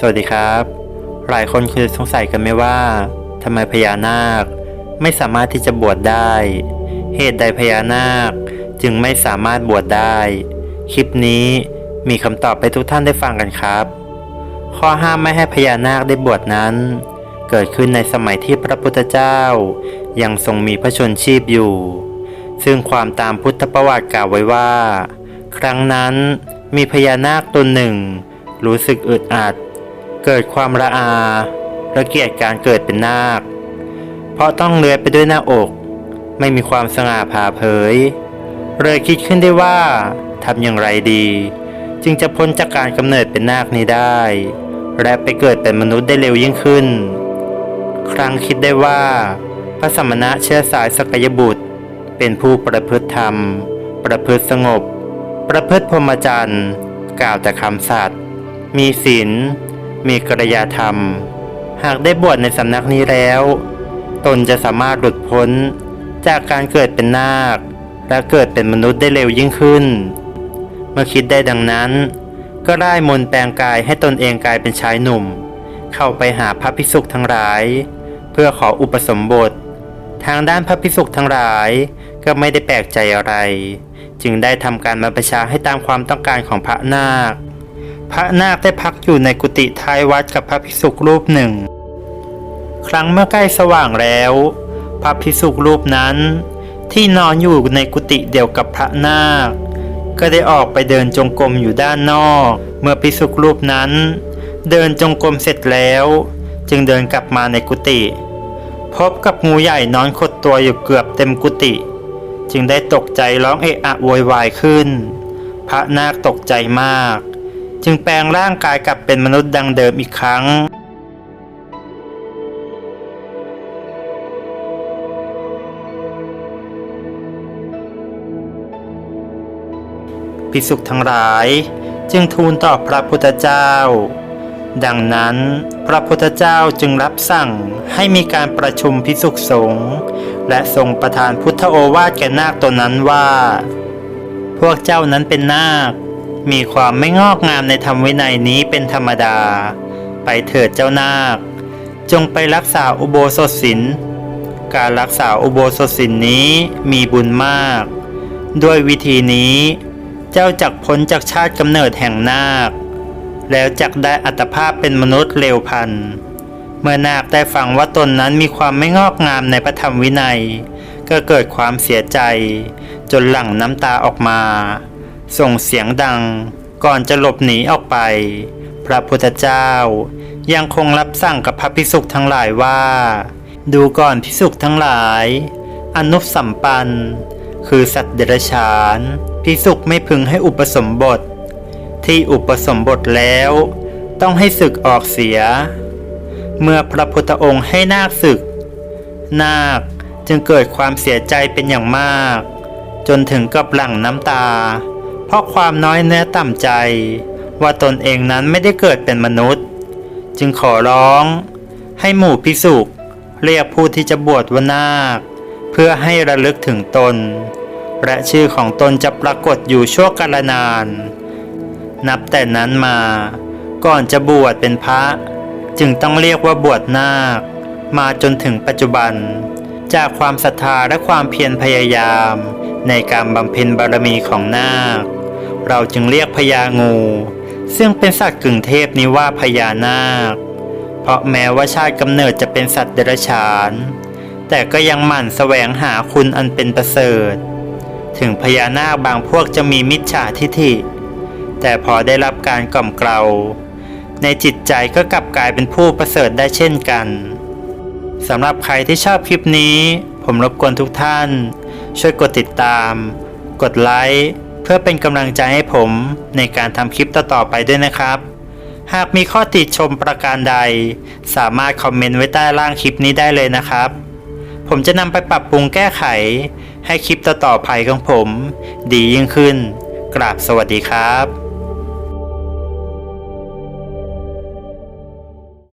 สวัสดีครับ หลายคนคือสงสัยกันไหมว่าทำไมพญานาคไม่สามารถที่จะบวชได้ เหตุใดพญานาคจึงไม่สามารถบวชได้ คลิปนี้มีคำตอบไปทุกท่านได้ฟังกันครับ ข้อห้ามไม่ให้พญานาคได้บวชนั้น เกิดขึ้นในสมัยที่พระพุทธเจ้า ยังทรงมีพระชนชีพอยู่ ซึ่งความตามพุทธประวัติกล่าวไว้ว่า ครั้งนั้นมีพญานาคตนหนึ่ง รู้สึกอึดอัด เกิดความระอาระเกียจการเกิดเป็นนาค เพราะต้องเลื้อยไปด้วยหน้าอก ไม่มีความสง่าผ่าเผย เลยคิดขึ้นได้ว่าทำอย่างไรดี จึงจะพ้นจากการกำเนิดเป็นนาคนี้ได้ และไปเกิดเป็นมนุษย์ได้เร็วยิ่งขึ้น ครั้งคิดได้ว่า พระสมณะเชื้อสายสกยบุตร เป็นผู้ประพฤติธรรม ประพฤติสงบ ประพฤติพรหมจรรย์ กล่าวแต่คำสัตย์มีศีล มีกริยาธรรม หากได้บวชในสำนักนี้แล้ว ตนจะสามารถหลุดพ้นจากการเกิดเป็นนาค และเกิดเป็นมนุษย์ได้เร็วยิ่งขึ้น เมื่อคิดได้ดังนั้น ก็ได้มนแปลงกายให้ตนเองกลายเป็นชายหนุ่ม เข้าไปหาพระภิกษุทั้งหลาย เพื่อขออุปสมบท ทางด้านพระภิกษุทั้งหลายก็ไม่ได้แปลกใจอะไร จึงได้ทำการบรรพชาให้ตามความต้องการของพระนาค พระนาคได้พักอยู่ในกุฏิท้ายวัดกับพระภิกษุรูปหนึ่ง ครั้งเมื่อใกล้สว่างแล้ว พระภิกษุรูปนั้น ที่นอนอยู่ในกุฏิเดียวกับพระนาค ก็ได้ออกไปเดินจงกรมอยู่ด้านนอก เมื่อภิกษุรูปนั้น เดินจงกรมเสร็จแล้ว จึงเดินกลับมาในกุฏิพบกับงูใหญ่นอนขดตัวอยู่เกือบเต็มกุฏิจึงได้ตกใจร้องเอะอะโวยวายขึ้น พระนาคตกใจมาก จึงแปลงร่างกายกลับเป็นมนุษย์ดังเดิมอีกครั้ง ภิกษุทั้งหลาย จึงทูลต่อพระพุทธเจ้า ดังนั้นพระพุทธเจ้าจึงรับสั่งให้มีการประชุมภิกษุสงฆ์และทรงประทานพุทธโอวาทแก่นาคตนนั้นว่า พวกเจ้านั้นเป็นนาค มีความไม่งอกงามในธรรมวินัยนี้เป็นธรรมดา ไปเถิดเจ้านาค จงไปรักษาอุโบสถศีลการรักษาอุโบสถศีลนี้มีบุญมาก ด้วยวิธีนี้ เจ้าจักพ้นจากชาติกำเนิดแห่งนาค แล้วจักได้อัตภาพเป็นมนุษย์เร็วพันเมื่อนาคได้ฟังว่าตนนั้นมีความไม่งอกงามในพระธรรมวินัย ก็เกิดความเสียใจ จนหลั่งน้ำตาออกมา ส่งเสียงดังก่อนจะหลบหนีออกไป พระพุทธเจ้า ยังคงรับสั่งกับพระภิกษุทั้งหลายว่า ดูก่อนภิกษุทั้งหลาย อนุสัมปัน คือสัตว์เดรัจฉานภิกษุไม่พึงให้อุปสมบท ที่อุปสมบทแล้ว ต้องให้ศึกออกเสีย เมื่อพระพุทธองค์ให้นาคศึก นาคจึงเกิดความเสียใจเป็นอย่างมาก จนถึงกับหลั่งน้ำตา เพราะความน้อยเนื้อต่ำใจ ว่าตนเองนั้นไม่ได้เกิดเป็นมนุษย์ จึงขอร้อง ให้หมู่ภิกษุเรียกผู้ที่จะบวชว่านาค เพื่อให้ระลึกถึงตน และชื่อของตนจะปรากฏอยู่ชั่วกาลนาน นับแต่นั้นมา ก่อนจะบวชเป็นพระ จึงต้องเรียกว่าบวชนาค มาจนถึงปัจจุบัน จากความศรัทธาและความเพียรพยายาม ในการบำเพ็ญบารมีของนาค เราจึงเรียกพญางู ซึ่งเป็นสัตว์กึ่งเทพนี้ว่าพญานาค เพราะแม้ว่าชาติกำเนิดจะเป็นสัตว์เดรัจฉาน แต่ก็ยังหมั่นแสวงหาคุณอันเป็นประเสริฐ ถึงพญานาคบางพวกจะมีมิจฉาทิฐิ แต่พอได้รับการกล่อมเกลาในจิตใจก็กลับกลายเป็นผู้ประเสริฐได้เช่นกัน สำหรับใครที่ชอบคลิปนี้ ผมรบกวนทุกท่าน ช่วยกดติดตาม กดไลค์เพื่อเป็นกำลังใจให้ผมในการทำคลิปต่อๆไปด้วยนะครับ หากมีข้อติชมประการใด สามารถคอมเมนต์ไว้ใต้ล่างคลิปนี้ได้เลยนะครับ ผมจะนำไปปรับปรุงแก้ไข ให้คลิปต่อๆไปของผม ดียิ่งขึ้น กราบสวัสดีครับ